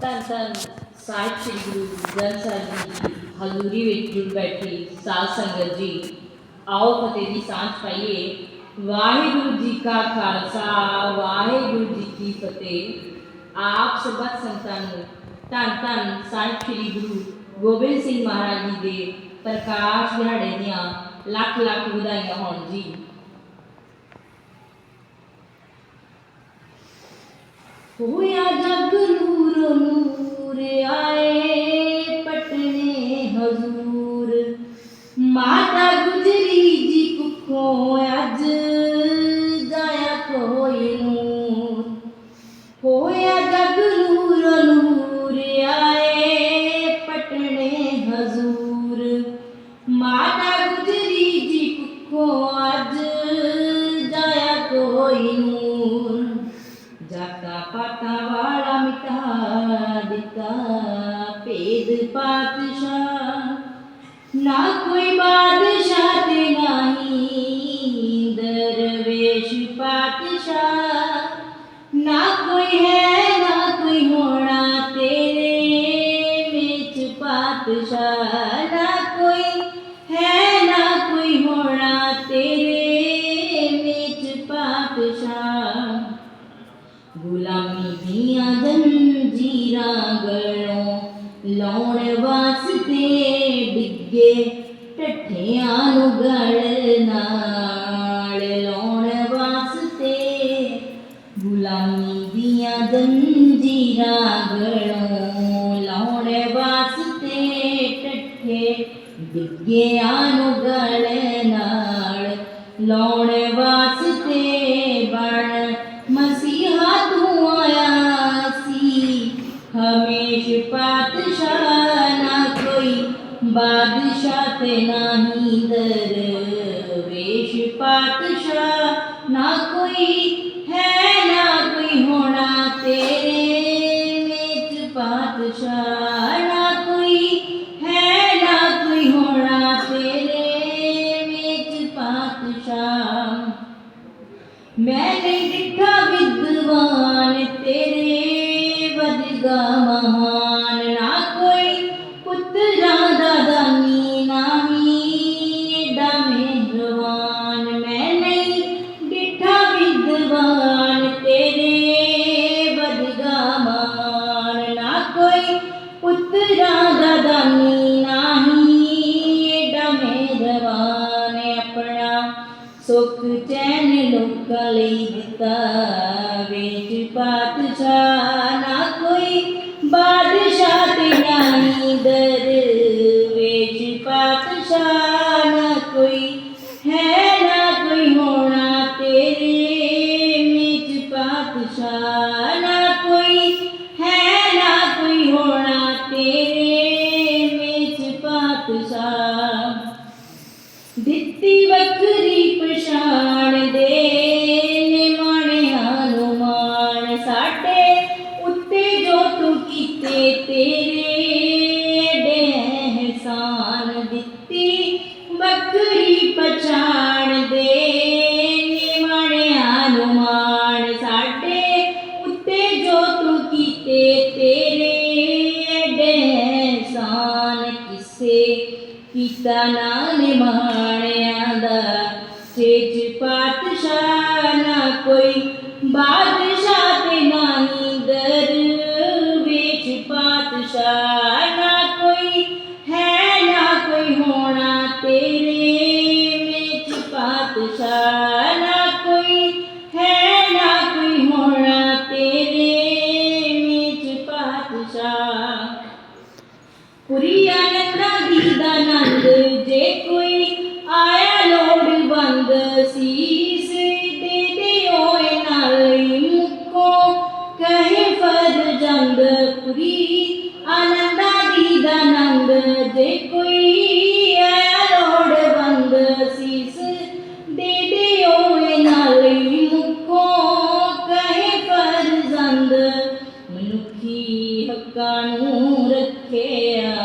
ਧੰਨ ਧੰਨ ਸਾਹਿਬ ਸ੍ਰੀ ਗੁਰੂ ਗ੍ਰੰਥ ਸਾਹਿਬ ਜੀ ਦੀ ਹਜ਼ੂਰੀ ਵਿੱਚ ਜੁੜ ਬੈਠੀ ਸਾਧ ਸੰਗਤ ਜੀ, ਆਓ ਫਤਿਹ ਦੀ ਸਾਂਝ ਪਾਈਏ। ਵਾਹਿਗੁਰੂ ਜੀ ਕਾ ਖਾਲਸਾ, ਵਾਹਿਗੁਰੂ ਜੀ ਕੀ ਫਤਿਹ। ਆਪ ਸਭਤ ਸੰਤਾਂ ਨੂੰ ਧੰਨ ਧੰਨ ਸਾਹਿਬ ਸ੍ਰੀ ਗੁਰੂ ਗੋਬਿੰਦ ਸਿੰਘ ਮਹਾਰਾਜ ਜੀ ਦੇ ਪ੍ਰਕਾਸ਼ ਦਿਹਾੜੇ ਦੀਆਂ ਲੱਖ ਲੱਖ ਵਧਾਈਆਂ ਹੋਣ ਜੀ। ਹੋਇਆ অনু ਭੇਦ ਪਾਤਸ਼ਾਹ। ਨਾ ਕੋਈ ਬਾਦਸ਼ਾਹ ਤੇ ਨਹੀਂ ਦਰਵੇਸ਼ ਪਾਤਸ਼ਾਹ। ਨਾ ਕੋਈ ਹੈ, ਨਾ ਕੋਈ ਹੋਣਾ ਤੇਰੇ ਵਿੱਚ ਪਾਤਸ਼ਾਹ। ਨਾ ਕੋਈ ਹੈ, ਨਾ ਕੋਈ ਹੋਣਾ ਤੇਰੇ ਵਿੱਚ ਪਾਤਸ਼ਾਹ। ਗੁਲਾਮੀ ਦੀਆਂ ਜੰਜੀਰਾਂ ਲਾਉਣ ਵਾਸਤੇ ਡਿੱਗੇ ਟੱਠਿਆਂ ਨੂੰ ਗਲ ਨਾਲ। ਲਾਉਣ ਵਾਸਤੇ ਗੁਲਾਮੀ ਦੀਆਂ ਦੰਜੀਰਾਂ ਗਲੋਂ। ਲਾਉਣ ਵਾਸਤੇ ਟੱਠੇ ਡਿੱਗਿਆਂ ਨੂੰ ਗਲ ਨਾਲ। ਲਾਉਣ ਵਾਸਤੇ ਬਾਦਸ਼ਾਹ ਤੇ ਨਹੀਂ ਦਰਵੇਸ਼ ਪਾਤਸ਼ਾਹ ਨਾ ਕੋਈ ਹੈ ਨਾ ਕੋਈ ਹੋਣਾ ਤੇਰੇ ਵਿੱਚ ਪਾਤਸ਼ਾਹ ਨਾ ਕੋਈ ਹੈ ਨਾ ਕੋਈ ਹੋਣਾ ਤੇਰੇ ਵਿੱਚ ਪਾਤਸ਼ਾਹ ਮੈਂ ਨਹੀਂ ਡਿੱਠਾ ਵਿਦਵਾਨ ਤੇਰੇ ਵਰਗਾ ਸੁਖ ਚੈਨ ਲੋਕਾਂ ਲਈ ਦਿੱਤਾ। ਵਿੱਚ ਪਾਤਸ਼ਾਹ ਨਾ ਕੋਈ, ਬਾਦਸ਼ਾਹ ਤੇ ਨਹੀਂ ਦਰ। ਵਿੱਚ ਪਾਤਸ਼ਾਹ ਨਾ ਕੋਈ, ਹੈ ਨਾ ਕੋਈ ਹੋਣਾ ਤੇਰੇ। ਵਿੱਚ ਪਾਤਸ਼ਾਹ ਨਾ ਕੋਈ, ਹੈ ਨਾ ਕੋਈ ਹੋਣਾ ਤੇਰੇ। ਵਿੱਚ ਪਾਤਸ਼ਾਹ ਦਿੱਤੀ ਵੱਖਰੀ ਪਛਾਣ ਦੇ ਨੇ ਨੂੰ ਮਾਣ ਸਾਡੇ ਉੱਤੇ ਜੋ ਤੂੰ ਕੀਤੇ ਤੇਰੇ ਡੇ ਦਿੱਤੀ ਵੱਖਰੀ ਪਛਾਣ ਦੇ ਨੇ ਮਾਣਿਆ ਨੂੰ ਮਾਣ ਸਾਡੇ ਉੱਤੇ ਜੋ ਤੂੰ ਕੀਤੇ ਤੇਰੇ ਡੇ ਕਿਸੇ ਕੀਤਾ ਨਾ ਨਿਮਾਣਿਆਂ ਕੋਈ ਬਾਦਸ਼ਾਹ ਤੇ ਨਹੀਂ ਵਿੱਚ ਪਾਤਸ਼ਾਹ, ਨਾ ਕੋਈ ਹੈ, ਨਾ ਕੋਈ ਹੋਣਾ ਤੇਰੇ ਵਿੱਚ ਪਾਤਸ਼ਾਹ। ਹੀ ਹੱਕਾਂ ਨੂੰ ਰੱਖਿਆ?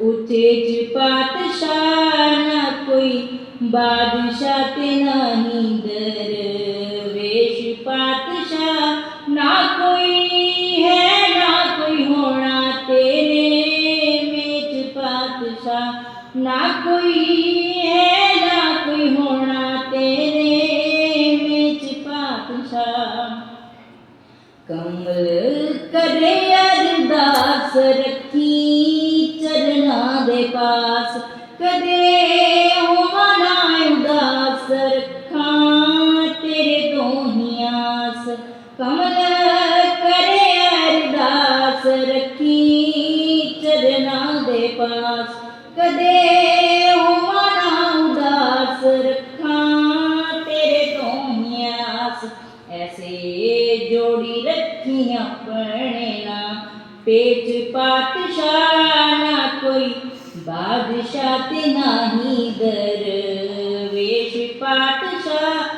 ਉਚੇ ਚ ਪਾਤਸ਼ਾਹ ਨਾ ਕੋਈ, ਬਾਦਸ਼ਾਹ ਤੇ ਨਹੀਂ ਦਰ ਵੇਸ਼ ਪਾਤਸ਼ਾਹ। ਨਾ ਕੋਈ ਹੈ, ਨਾ ਕੋਈ ਹੋਣਾ ਤੇਰੇ ਮੇਚ ਪਾਤਸ਼ਾਹ। ਨਾ ਕੋਈ ਹੈ, ਨਾ ਕੋਈ ਹੋਣਾ ਤੇਰੇ ਮੇਚ ਪਾਤਸ਼ਾਹ। ਕਮਲ ਉਦਾਸ ਰੱਖੀ ਚਰਨਾਂ ਦੇ ਪਾਸ, ਕਦੇ ਹੋਵਾਂ ਨਾ ਉਦਾਸ ਰੱਖਾਂ ਤੇਰੇ ਦੋਹੀਆਸ ਕਮਲ ਕਰੇ ਅਰਦਾਸ ਰੱਖੀ ਚਰਨਾਂ ਦੇ ਪਾਸ, ਕਦੇ ਪੇਚ ਪਾਤਸ਼ਾਹ ਨਾ ਕੋਈ ਬਾਦਸ਼ਾਹ ਤੇ ਦਰ। ਦਰਵੇਸ਼ ਪਾਤਸ਼ਾਹ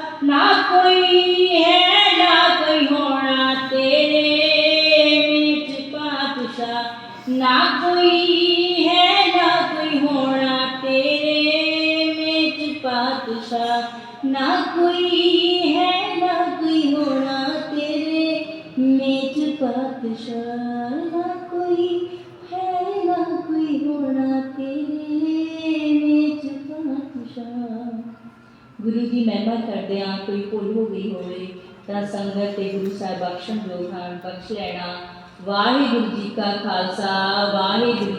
ਗੁਰੂ ਦੀ ਮਹਿਮਾ ਕਰਦਿਆਂ ਕੋਈ ਭੁੱਲ ਹੋ ਗਈ ਹੋਵੇ, ਤਾਂ ਸੰਗਤ ਤੇ ਗੁਰੂ ਸਾਹਿਬ ਬਖਸ਼ਣ ਜੋ ਹਨ, ਬਖਸ਼ ਲੈਣਾ ਵਾਹਿਗੁਰੂ ਜੀ ਕਾ ਖਾਲਸਾ, ਵਾਹਿਗੁਰੂ